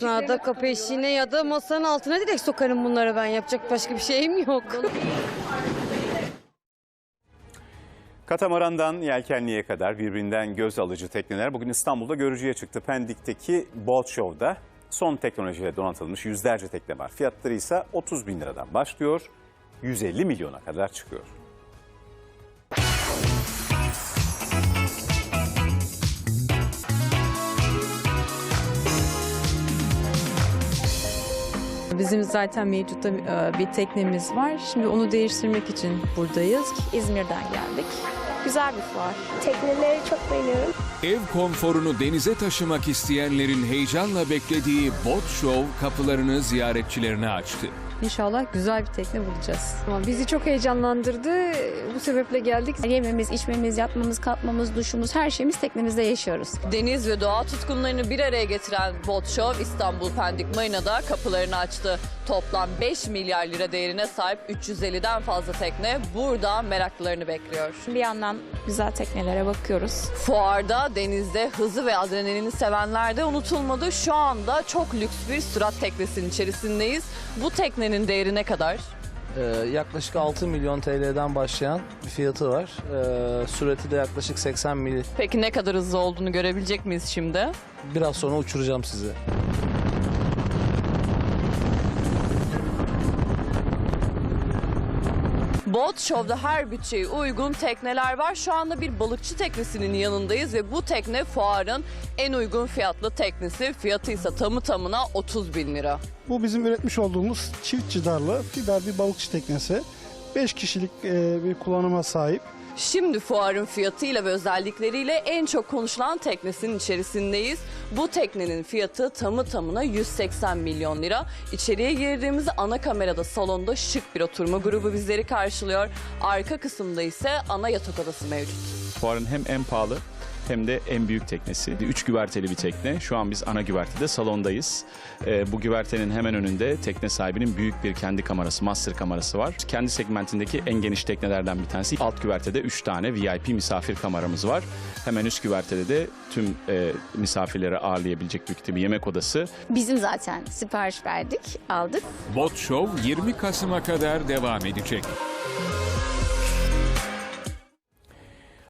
Ya da kapı eşiğine ya da masanın altına direkt sokarım bunları ben. Yapacak başka bir şeyim yok. Katamarandan yelkenliğe kadar birbirinden göz alıcı tekneler bugün İstanbul'da görücüye çıktı. Pendik'teki Boat Show'da son teknolojiyle donatılmış yüzlerce tekne var. Fiyatları ise 30 bin liradan başlıyor, 150 milyona kadar çıkıyor. Bizim zaten mevcutta e, bir teknemiz var. Şimdi onu değiştirmek için buradayız. İzmir'den geldik. Güzel bir fuar. Tekneleri çok beğeniyorum. Ev konforunu denize taşımak isteyenlerin heyecanla beklediği Boat Show kapılarını ziyaretçilerine açtı. İnşallah güzel bir tekne bulacağız. Ama bizi çok heyecanlandırdı. Bu sebeple geldik. Yememiz, içmemiz, yatmamız, kalkmamız, duşumuz her şeyimiz teknemizde yaşıyoruz. Deniz ve doğa tutkunlarını bir araya getiren Boat Show İstanbul Pendik Marina'da kapılarını açtı. Toplam 5 milyar lira değerine sahip 350'den fazla tekne burada meraklılarını bekliyor. Bir yandan güzel teknelere bakıyoruz. Fuarda denizde hızı ve adrenalini sevenler de unutulmadı. Şu anda çok lüks bir sürat teknesinin içerisindeyiz. Bu teknenin değeri ne kadar? Ee, yaklaşık 6 milyon TL'den başlayan bir fiyatı var. Ee, sürati de yaklaşık 80 mil. Peki ne kadar hızlı olduğunu görebilecek miyiz şimdi? Biraz sonra uçuracağım sizi. Boat Show'da her bütçeye uygun tekneler var. Şu anda bir balıkçı teknesinin yanındayız ve bu tekne fuarın en uygun fiyatlı teknesi. Fiyatı ise tamı tamına 30 bin lira. Bu bizim üretmiş olduğumuz çift cidarlı fiber bir balıkçı teknesi. 5 kişilik e, bir kullanıma sahip. Şimdi fuarın fiyatıyla ve özellikleriyle en çok konuşulan teknesinin içerisindeyiz. Bu teknenin fiyatı tamı tamına 180 milyon lira. İçeriye girdiğimizde ana kamerada salonda şık bir oturma grubu bizleri karşılıyor. Arka kısımda ise ana yatak odası mevcut. Fuarın hem en pahalı hem de en büyük teknesi. Üç güverteli bir tekne. Şu an biz ana güvertede salondayız. Ee, bu güvertenin hemen önünde tekne sahibinin büyük bir kendi kamerası, master kamerası var. Kendi segmentindeki en geniş teknelerden bir tanesi. Alt güvertede 3 tane VIP misafir kameramız var. Hemen üst güvertede de tüm e, misafirleri ağırlayabilecek büyüklükte bir yemek odası. Bizim zaten sipariş verdik, aldık. Boat Show 20 Kasım'a kadar devam edecek.